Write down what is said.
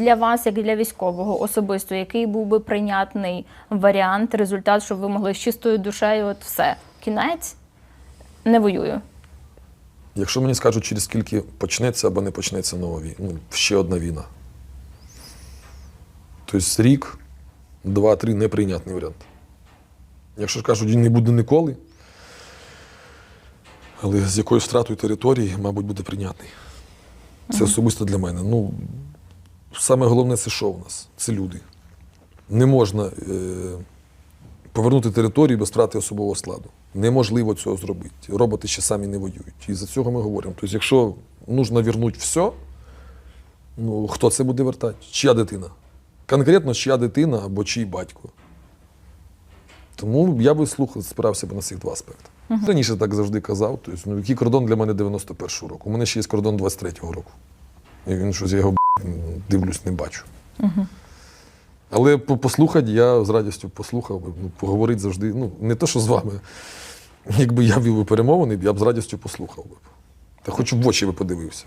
для вас, як для військового особисто, який був би прийнятний варіант, результат, щоб ви могли з чистою душею, от все, кінець, не воюю. Якщо мені скажуть, через скільки почнеться або не почнеться нова війна, ну, ще одна війна. Тобто рік, два-три неприйнятний варіант. Якщо ж кажуть, він не буде ніколи, але з якоюсь втратою території, мабуть, буде прийнятний. Це особисто для мене. Ну, саме головне це що в нас? Це люди. Не можна е, повернути територію без втрати особового складу. Неможливо цього зробити. Роботи ще самі не воюють. І за цього ми говоримо. Тобто, якщо потрібно вернути все, ну хто це буде вертати? Чия дитина? Конкретно чия дитина або чий батько. Тому я би слухав, спирався б на цих два аспекти. Раніше так завжди казав. Тобто, ну, який кордон для мене 91-го року. У мене ще є кордон 23-го року. І він щось я його дивлюсь, не бачу. Але послухати я з радістю послухав ну, поговорити завжди. Ну, не то, що з вами. Якби я вів би перемовини, я б з радістю послухав би. Та хоч в очі би подивився.